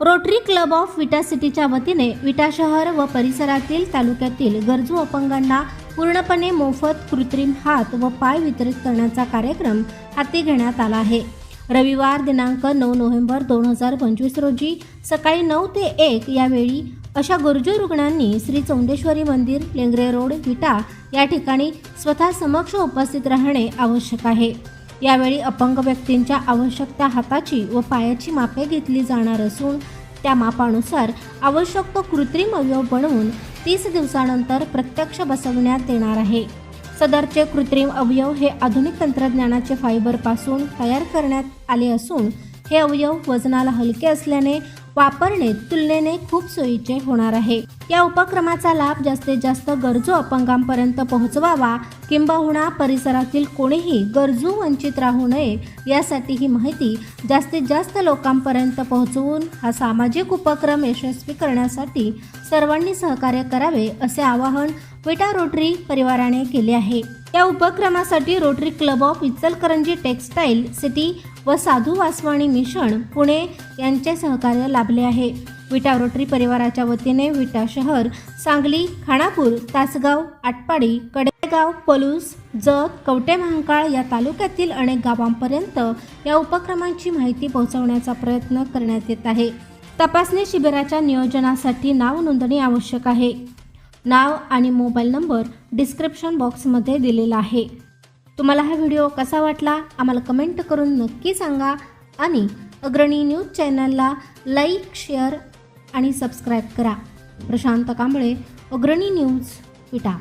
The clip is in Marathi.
रोटरी क्लब ऑफ विटा सिटीच्या वतीने विटा शहर व परिसरातील तालुक्यातील गरजू अपंगांना पूर्णपणे मोफत कृत्रिम हात व पाय वितरित करण्याचा कार्यक्रम हाती घेण्यात आला आहे. रविवार दिनांक नऊ नोव्हेंबर दोन हजार पंचवीस रोजी सकाळी नऊ ते एक या वेळी अशा गरजू रुग्णांनी श्री चौंडेश्वरी मंदिर लेंगरे रोड विटा या ठिकाणी स्वतः समक्ष उपस्थित राहणे आवश्यक आहे. यावेळी अपंग व्यक्तींच्या आवश्यक त्या हाताची व पायाची मापे घेतली जाणार असून त्या मापानुसार आवश्यक तो कृत्रिम अवयव बनवून तीस दिवसानंतर प्रत्यक्ष बसवण्यात येणार आहे. सदरचे कृत्रिम अवयव हे आधुनिक तंत्रज्ञानाचे फायबरपासून तयार करण्यात आले असून हे अवयव वजनाला हलके असल्याने वापरणे तुलनेने खूप सोयीचे होणार आहे. या उपक्रमाचा लाभ जास्तीत जास्त गरजू अपंगांपर्यंत पोहोचवावा किंबहुना परिसरातील कोणीही गरजू वंचित राहू नये यासाठी ही माहिती जास्तीत जास्त लोकांपर्यंत पोहोचवून हा सामाजिक उपक्रम यशस्वी करण्यासाठी सर्वांनी सहकार्य करावे असे आवाहन विटा रोटरी परिवाराने केले आहे. या उपक्रमासाठी rotary club of Ichalkaranji textile city व साधू वासवाणी मिशन पुणे यांचे सहकार्य लाभले आहे. विटा रोटरी परिवाराच्या वतीने विटा शहर सांगली खानापूर तासगाव आटपाडी कडेगाव पलूस जत कवटे महांकाळ या तालुक्यातील अनेक गावांपर्यंत या उपक्रमांची माहिती पोहोचवण्याचा प्रयत्न करण्यात येत आहे. तपासणी शिबिराच्या नियोजनासाठी नाव नोंदणी आवश्यक आहे. नाव आणि मोबाईल नंबर डिस्क्रिप्शन बॉक्समध्ये दिलेला आहे. तुम्हाला हा व्हिडिओ कसा वाटला? आम्हाला कमेंट करून नक्की सांगा. आणि अग्रणी न्यूज चॅनलला लाईक शेअर आणि सबस्क्राईब करा. प्रशांत कांबळे अग्रणी न्यूज विटा.